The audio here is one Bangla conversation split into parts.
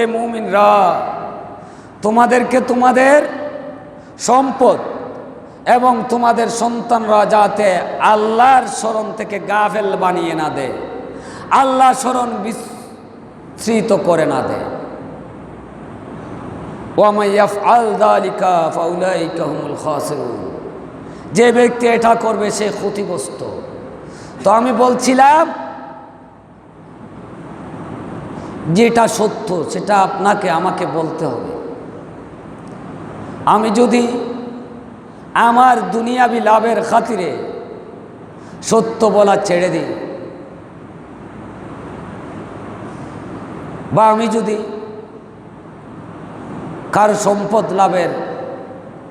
এ মুমিনরা, তোমাদেরকে তোমাদের সম্পদ এবং তোমাদের সন্তানরা যাতে আল্লাহর স্মরণ থেকে গাফেল বানিয়ে না দেয় আল্লাহ স্মরণ বিস্মৃত করে না দেয়। যে ব্যক্তি এটা করবে সে ক্ষতিগ্রস্ত। তো আমি বলছিলাম যেটা সত্য, সেটা আপনাকে, আমাকে বলতে হবে। আমি যদি আমার দুনিয়াবি লাভের খাতিরে সত্য বলা ছেড়ে দিই, বা আমি যদি কার সম্পদ লাভের,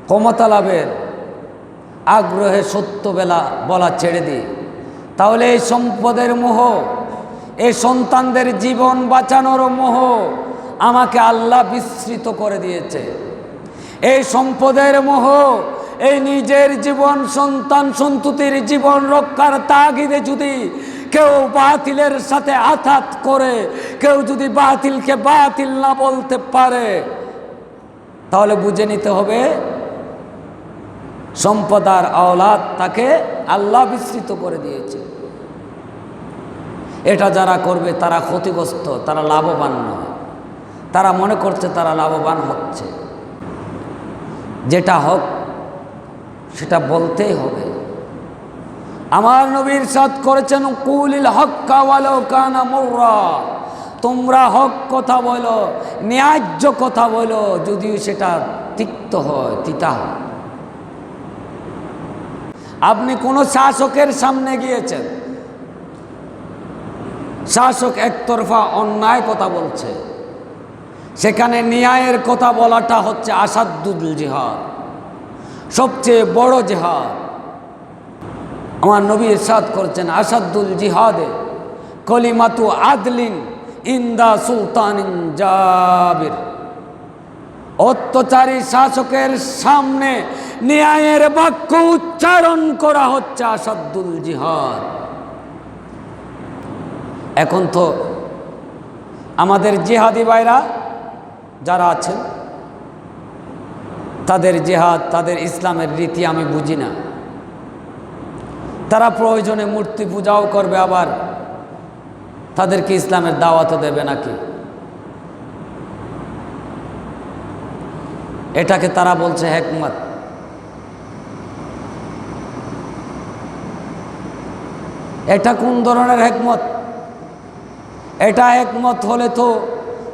ক্ষমতা লাভের আগ্রহে সত্য বেলা বলা ছেড়ে দিই, তাহলে এই সম্পদের মোহ এই সন্তানদের জীবন বাঁচানোর মোহ আমাকে আল্লাহ বিস্মৃত করে দিয়েছে। এই সম্পদের মোহ, এই নিজের জীবন, সন্তান সন্ততির জীবন রক্ষার তাগিদে যদি কেউ বাতিলের সাথে আঘাত করে, কেউ যদি বাতিলকে বাতিল না বলতে পারে, তাহলে বুঝে নিতে হবে সম্পদার আওলাদ তাকে আল্লাহ বিস্তৃত করে দিয়েছে। এটা যারা করবে তারা ক্ষতিগ্রস্ত, তারা লাভবান নয়। তারা মনে করছে তারা লাভবান হচ্ছে। যেটা হোক, সেটা বলতেই হবে। আমার নবীর সাথ করেছেন, কুলিল হক্কা ওয়ালো কানা মোর্রা। তোমরা হক কথা বলো, ন্যায্য কথা বলো, যদিও সেটা তিক্ত হয়, তিতা হয়। আপনি কোনো শাসকের সামনে গিয়েছেন শাসক একতরফা অন্যায় কথা বলছে। সেখানে ন্যায়ের কথা বলাটা হচ্ছে আসাদুল জিহাদ, সবচেয়ে বড় জেহাদ। আমার নবী ইরশাদ করছেন, আসাদুল জিহাদে কলিমাতু আদলিন ইন্দা সুলতান জাবির। অত্যাচারী শাসকের সামনে ন্যায়ের বাক্য উচ্চারণ করা হচ্ছে আসাদুল জিহাদ। এখন তো আমাদের জেহাদি ভাইরা যারা আছেন, তাদের জেহাদ, তাদের ইসলামের রীতি আমি বুঝি না। তারা প্রয়োজনে মূর্তি পূজাও করবে আবার। তাদেরকে ইসলামের দাওয়াতও দেবে নাকি? এটাকে তারা বলছে হেকমত। এটা কোন ধরনের হেকমত? এটা একমত হলে তো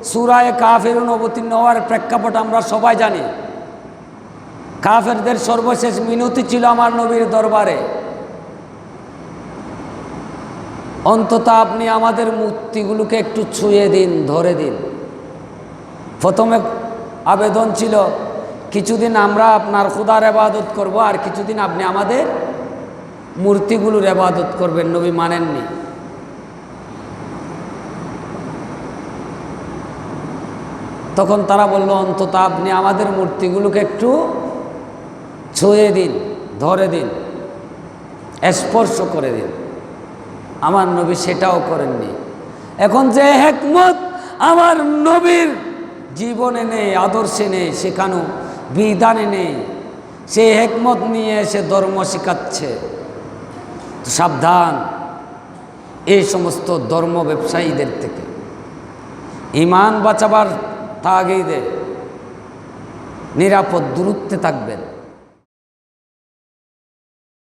সুরায় কাফের অবতীর্ণ হওয়ার প্রেক্ষাপট আমরা সবাই জানি। কাফেরদের সর্বশেষ মিনতি ছিল আমার নবীর দরবারে। অন্তত আপনি আমাদের মূর্তিগুলোকে একটু ছুঁয়ে দিন, ধরে দিন। প্রথমে আবেদন ছিল, কিছুদিন আমরা আপনার খুদার এবাদত করব আর কিছুদিন আপনি আমাদের মূর্তিগুলোর এবাদত করবেন, নবী মানেননি। তখন তারা বলল, অন্তত আপনি আমাদের মূর্তিগুলোকে একটু ছুঁয়ে দিন, ধরে দিন, স্পর্শ করে দিন। আমার নবী সেটাও করেননি। এখন যে হেকমত আমার নবীর জীবনে নেই, আদর্শে নেই, শেখানো, বিধানে নেই, সে হেকমত নিয়ে এসে ধর্ম শেখাচ্ছে। সাবধান এই সমস্ত ধর্ম ব্যবসায়ীদের থেকে। ইমান বাঁচাবার তাগিদে নিরাপদ দূরত্বে থাকবেন।